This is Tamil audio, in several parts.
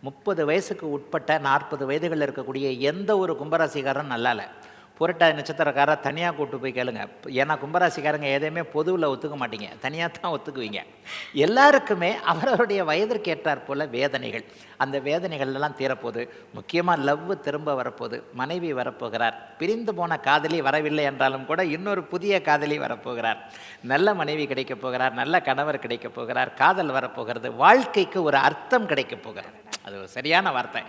முப்பது வயசுக்கு உட்பட்ட நாற்பது வயதுகளில் இருக்கக்கூடிய எந்த ஒரு கும்பராசிக்காரரும் நல்லா இல்லை புரட்டாதி நட்சத்திரக்காரரை தனியாக கூட்டு போய் கேளுங்க. ஏன்னா கும்பராசிக்காரங்க எதையுமே பொதுவில் ஒத்துக்க மாட்டீங்க. தனியாக தான் ஒத்துக்குவீங்க. எல்லாருக்குமே அவரவருடைய வயதிற்கேற்றார் போல் போல வேதனைகள். அந்த வேதனைகள்லாம் தீரப்போது. தீரப்போகுது முக்கியமாக லவ் திரும்ப வரப்போகுது மனைவி வரப்போகிறார். பிரிந்து போன காதலி வரவில்லை என்றாலும் கூட இன்னொரு புதிய காதலி வரப்போகிறார். நல்ல மனைவி கிடைக்கப் போகிறார். நல்ல கணவர் கிடைக்கப் போகிறார். காதல் வரப்போகிறது. வாழ்க்கைக்கு ஒரு அர்த்தம் கிடைக்கப் போகிறது. அது ஒரு சரியான வார்த்தை.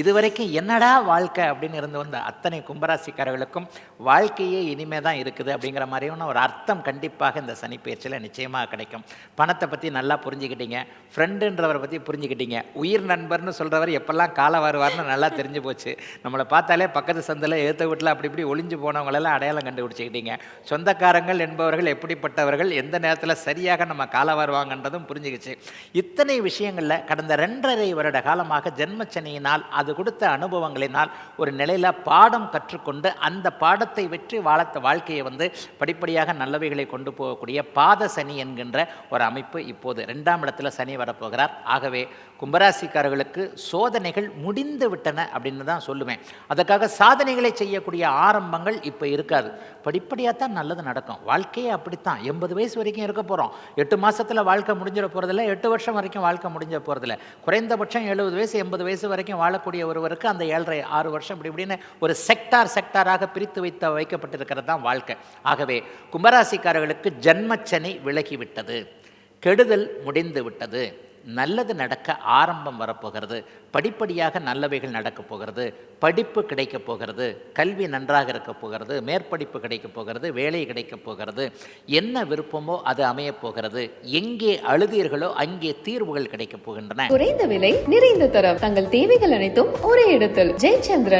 இதுவரைக்கும் என்னடா வாழ்க்கை அப்படின்னு இருந்து வந்த அத்தனை கும்பராசிக்காரர்களுக்கும் வாழ்க்கையே இனிமே தான் இருக்குது அப்படிங்கிற மாதிரியான ஒரு அர்த்தம் கண்டிப்பாக இந்த சனிப்பயிற்சியில் நிச்சயமாக கிடைக்கும். பணத்தை பற்றி நல்லா புரிஞ்சுக்கிட்டீங்க. ஃப்ரெண்டுன்றவரை பற்றி புரிஞ்சுக்கிட்டீங்க. உயிர் நண்பர்னு சொல்கிறவர் எப்பெல்லாம் காலை வருவார்னு நல்லா தெரிஞ்சு போச்சு. நம்மளை பார்த்தாலே பக்கத்து சந்தில் எழுத்த வீட்டில் அப்படி இப்படி ஒளிஞ்சு போனவங்களெல்லாம் அடையாளம் கண்டுபிடிச்சிக்கிட்டீங்க. சொந்தக்காரங்கள் என்பவர்கள் எப்படிப்பட்டவர்கள் எந்த நேரத்தில் சரியாக நம்ம காலை வருவாங்கன்றதும் புரிஞ்சுக்கிச்சு. இத்தனை விஷயங்களில் கடந்த ரெண்டரை வருட காலமாக ஜென்மச்சனியினால் அது கொடுத்த அனுபவங்களினால் ஒரு நிலையில் பாடம் கற்றுக்கொண்டு அந்த பாடத்தை வெற்றி வாழத்த வாழ்க்கையை வந்து படிப்படியாக நல்லவைகளை கொண்டு போகக்கூடிய பாத சனி என்கின்ற ஒரு அமைப்பு இப்போது ரெண்டாம் இடத்துல சனி வரப்போகிறார். ஆகவே கும்பராசிக்காரர்களுக்கு சோதனைகள் முடிந்து விட்டன அப்படின்னு தான் சொல்லுவேன். அதற்காக சாதனைகளை செய்யக்கூடிய ஆரம்பங்கள் இப்போ இருக்காது. படிப்படியாக தான் நல்லது நடக்கும். வாழ்க்கையே அப்படித்தான். எண்பது வயசு வரைக்கும் இருக்க போகிறோம் எட்டு மாதத்தில் வாழ்க்கை முடிஞ்சிட போகிறதில்ல எட்டு வருஷம் வரைக்கும் வாழ்க்கை முடிஞ்ச போகிறதில்ல குறைந்தபட்சம் எழுபது வயசு எண்பது வயசு வரைக்கும் வாழக்கூடிய ஒருவருக்கு அந்த ஏழரை ஆறு வருஷம் இப்படி இப்படின்னு ஒரு செக்டார் செக்டாராக பிரித்து வைத்த வைக்கப்பட்டிருக்கிறது தான் வாழ்க்கை. ஆகவே கும்பராசிக்காரர்களுக்கு ஜன்மச்சனி விலகிவிட்டது. கெடுதல் முடிந்து விட்டது. நல்லது நடக்க ஆரம்பம் வரப்போகிறது. படிப்படியாக நல்லவைகள் நடக்கப் போகிறது. படிப்பு கிடைக்கப் போகிறது. கல்வி நன்றாக இருக்கப் போகிறது. மேற்படிப்பு கிடைக்கப் போகிறது. வேலை கிடைக்கப் போகிறது. என்ன விருப்பமோ அது அமையப் போகிறது. எங்கே அழுதீர்களோ அங்கே தீர்வுகள் கிடைக்கப் போகின்றன. குறைந்த விலை நிறைந்த தரம். தங்கள் தேவைகள் அனைத்தும் ஒரே இடத்தில். ஜெயச்சந்திரன்.